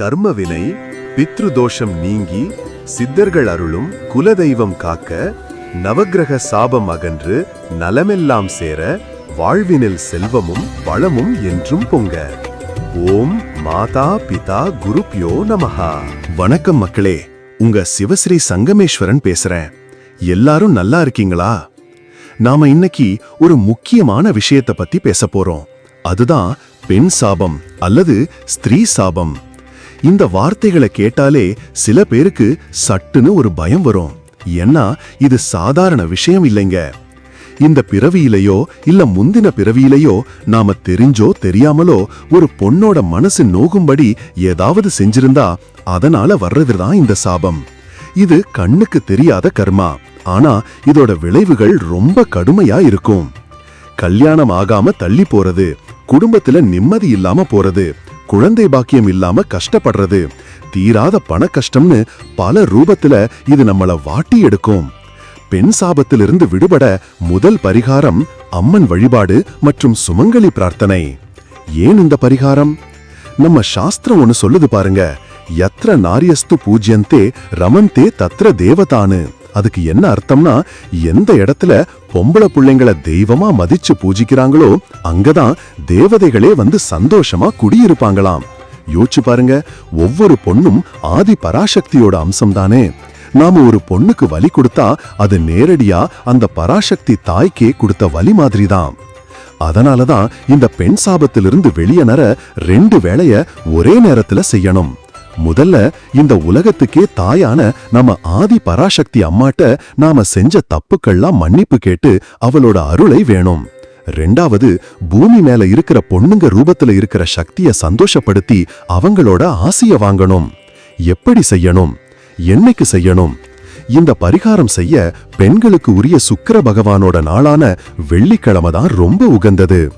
கர்மவினை பித்ருதோஷம் நீங்கி சித்தர்கள் அருளும் குலதெய்வம் காக்க நவக்கிரக சாபம் அகன்று நலமெல்லாம் சேர வாழ்வினில் செல்வமும் வளமும் என்றும் பொங்க. ஓம் மாதா பிதா குருப்யோ நமஹா. வணக்கம் மக்களே உங்க சிவஸ்ரீ சங்கமேஸ்வரன் பேசுறேன். எல்லாரும் நல்லா இருக்கீங்களா? நாம இன்னைக்கு ஒரு முக்கியமான விஷயத்தை பத்தி பேச போறோம். அதுதான் பெண் சாபம் அல்லது ஸ்திரீ சாபம். இந்த வார்த்தைகளை கேட்டாலே சில பேருக்கு சட்டுன்னு ஒரு பயம் வரும். ஏன்னா இது சாதாரண விஷயம் இல்லைங்க. இந்த பிறவியிலையோ இல்ல முந்தின பிறவியிலையோ நாம தெரிஞ்சோ தெரியாமலோ ஒரு பொண்ணோட மனசு நோகும்படி ஏதாவது செஞ்சிருந்தா அதனால வர்றதுதான் இந்த சாபம். இது கண்ணுக்கு தெரியாத கர்மா. ஆனா இதோட விளைவுகள் ரொம்ப கடுமையா இருக்கும். கல்யாணம் ஆகாம தள்ளி போறது குடும்பத்துல நிம்மதி இல்லாம போறது குழந்தை பாக்கியம் இல்லாம கஷ்டப்படுறது. தீராத பண கஷ்டம்னு பல ரூபத்துல இது நம்மள வாட்டி எடுக்கும். பெண் சாபத்திலிருந்து விடுபட முதல் பரிகாரம் அம்மன் வழிபாடு மற்றும் சுமங்கலி பிரார்த்தனை. ஏன் இந்த பரிகாரம்? நம்ம சாஸ்திரம் ஒன்னு சொல்லுது பாருங்க. யத்ர நாரியஸ்து பூஜ்யந்தே ரமந்தே தத்ர தேவதானு அதுக்கு என்ன அர்த்தம்னா எந்த இடத்துல பொம்பளை பிள்ளைங்கள தெய்வமா மதிச்சு பூஜிக்கிறாங்களோ அங்கதான் தேவதைகளே வந்து சந்தோஷமா குடியிருப்பாங்களாம். யோசிச்சு பாருங்க ஒவ்வொரு பொண்ணும் ஆதி பராசக்தியோட அம்சம்தானே. நாம ஒரு பொண்ணுக்கு வலி கொடுத்தா அது நேரடியா அந்த பராசக்தி தாய்க்கே கொடுத்த வலி மாதிரிதான். அதனாலதான் இந்த பெண் சாபத்திலிருந்து வெளியேற ரெண்டு வேளைய ஒரே நேரத்துல செய்யணும். முதல்ல இந்த உலகத்துக்கே தாயான நம்ம ஆதி பராசக்தி அம்மாட்ட நாம செஞ்ச தப்புக்கள்லாம் மன்னிப்பு கேட்டு அவளோட அருளை வேணும். ரெண்டாவது பூமி மேல இருக்கிற பொண்ணுங்க ரூபத்துல இருக்கிற சக்திய சந்தோஷப்படுத்தி அவங்களோட ஆசைய வாங்கணும். எப்படி செய்யணும்? என்னைக்கு செய்யணும்? இந்த பரிகாரம் செய்ய பெண்களுக்கு உரிய சுக்கிர பகவானோட நாளான வெள்ளிக்கிழமை தான் ரொம்ப உகந்தது.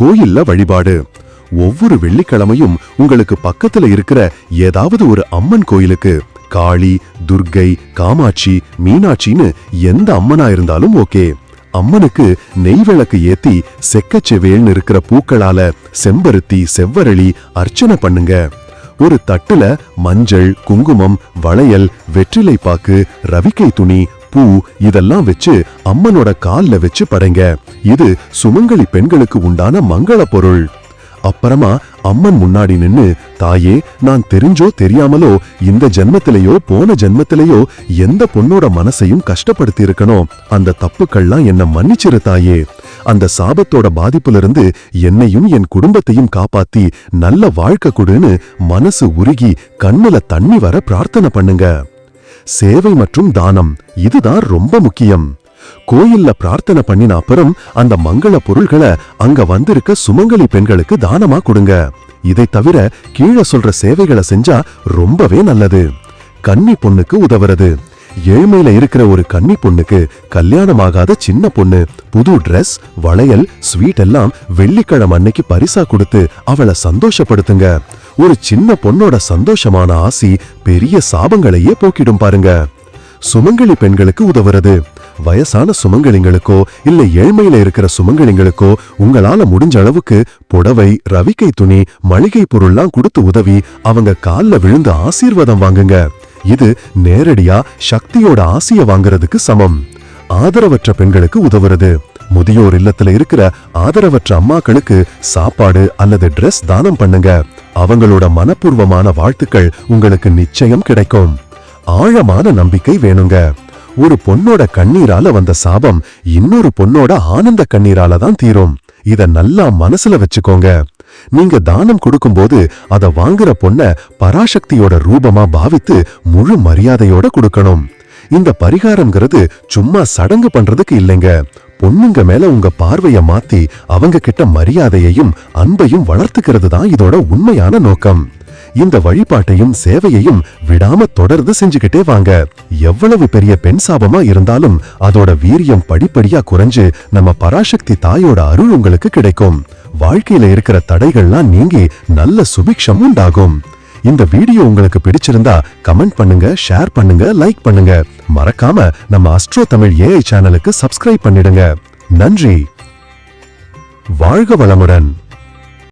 கோயில்ல வழிபாடு. ஒவ்வொரு வெள்ளிக்கிழமையும் உங்களுக்கு பக்கத்துல இருக்கிற ஏதாவது ஒரு அம்மன் கோயிலுக்கு. காளி துர்கை காமாட்சி மீனாட்சின்னு எந்த அம்மனா இருந்தாலும் ஓகே. அம்மனுக்கு நெய் விளக்கு ஏத்தி செக்கச்செவேல்னு இருக்கிற பூக்களால செம்பருத்தி செவ்வரளி அர்ச்சனை பண்ணுங்க. ஒரு தட்டுல மஞ்சள் குங்குமம் வளையல் வெற்றிலை பாக்கு ரவிக்கை துணி பூ இதெல்லாம் வச்சு அம்மனோட கால்ல வச்சு படைங்க. இது சுமங்கலி பெண்களுக்கு உண்டான மங்கள பொருள். அப்புறமா அம்மன் முன்னாடி நின்னு தாயே நான் தெரிஞ்சோ தெரியாமலோ இந்த ஜென்மத்திலேயோ போன ஜென்மத்திலேயோ எந்த பொண்ணோட மனசையும் கஷ்டப்படுத்தி இருக்கணும் அந்த தப்புக்கள்லாம் என்ன மன்னிச்சிரு தாயே. அந்த சாபத்தோட பாதிப்பிலிருந்து என்னையும் என் குடும்பத்தையும் காப்பாத்தி நல்ல வாழ்க்கை கொடுன்னு மனசு உருகி கண்ணுல தண்ணி வர பிரார்த்தனை பண்ணுங்க. சேவை மற்றும் தானம் இதுதான் ரொம்ப முக்கியம். கோயில்ல பிரார்த்தனை பண்ணின அப்புறம் அந்த மங்கள பொருள்களை அங்க வந்திருக்க சுமங்கலி பெண்களுக்கு தானமா கொடுங்க. இதை தவிர கீழே சொல்ற சேவைகளை செஞ்சா ரொம்பவே நல்லது. கன்னி பொண்ணுக்கு உதவுறது. ஏழ்மையில இருக்கிற ஒரு கன்னி பொண்ணுக்கு கல்யாணமாகாத சின்ன பொண்ணு புது Dress வளையல் ஸ்வீட் எல்லாம் வெள்ளிக்கிழமை அன்னைக்கு பரிசா கொடுத்து அவளை சந்தோஷப்படுத்துங்க. ஒரு சின்ன பொண்ணோட சந்தோஷமான ஆசி பெரிய சாபங்களையே போக்கிடும் பாருங்க. சுமங்கலி பெண்களுக்கு உதவுறது. வயசான சுமங்கலிங்களுக்கோ இல்ல ஏழ்மையில இருக்கிற சுமங்கலிங்களுக்கோ உங்களால முடிஞ்ச அளவுக்கு புடவை ரவிக்கை துணி மளிகை பொருள்லாம் கொடுத்து உதவி அவங்க கால்ல விழுந்து ஆசீர்வாதம் வாங்குங்க. இது நேரடியா சக்தியோட ஆசிய வாங்குறதுக்கு சமம். ஆதரவற்ற பெண்களுக்கு உதவுறது. முதியோர் இல்லத்துல இருக்கிற ஆதரவற்ற அம்மாக்களுக்கு சாப்பாடு அல்லது Dress தானம் பண்ணுங்க. அவங்களோட மனப்பூர்வமான வாழ்த்துக்கள் உங்களுக்கு நிச்சயம் கிடைக்கும். ஆழமான நம்பிக்கை வேணுங்க. ஒரு பொண்ணோட கண்ணீரால வந்த சாபம் இன்னொரு பொண்ணோட ஆனந்த கண்ணீரால தான் தீரும். இத நல்லா மனசுல வச்சுக்கோங்க. நீங்க தானம் கொடுக்கும்போது அத வாங்குற பொண்ண பராசக்தியோட ரூபமா பாவித்து முழு மரியாதையோட கொடுக்கணும். இந்த பரிகாரம்ங்கிறது சும்மா சடங்கு பண்றதுக்கு இல்லைங்க. பொண்ணுங்க மேல உங்க பார்வைய மாத்தி அவங்க கிட்ட மரியாதையையும் அன்பையும் வளர்த்துக்கிறது தான் இதோட உண்மையான நோக்கம். இந்த வழிபாட்டையும் சேவையையும் விடாம தொடர்ந்து செஞ்சுக்கிட்டே வாங்க. எவ்வளவு பெரிய பெண் சாபமா இருந்தாலும் அதோட வீரியம் படிப்படியா குறைஞ்சு நம்ம பராசக்தி தாயோட அருள் உங்களுக்கு கிடைக்கும். வாழ்க்கையில இருக்கிற தடைகள்லாம் நீங்கி நல்ல சுபிக்ஷம் உண்டாகும். இந்த வீடியோ உங்களுக்கு பிடிச்சிருந்தா கமெண்ட் பண்ணுங்க ஷேர் பண்ணுங்க லைக் பண்ணுங்க. மறக்காம நம்ம அஸ்ட்ரோ தமிழ் ஏஐ சேனலுக்கு சப்ஸ்கிரைப் பண்ணிடுங்க. நன்றி. வாழ்க வளமுடன்.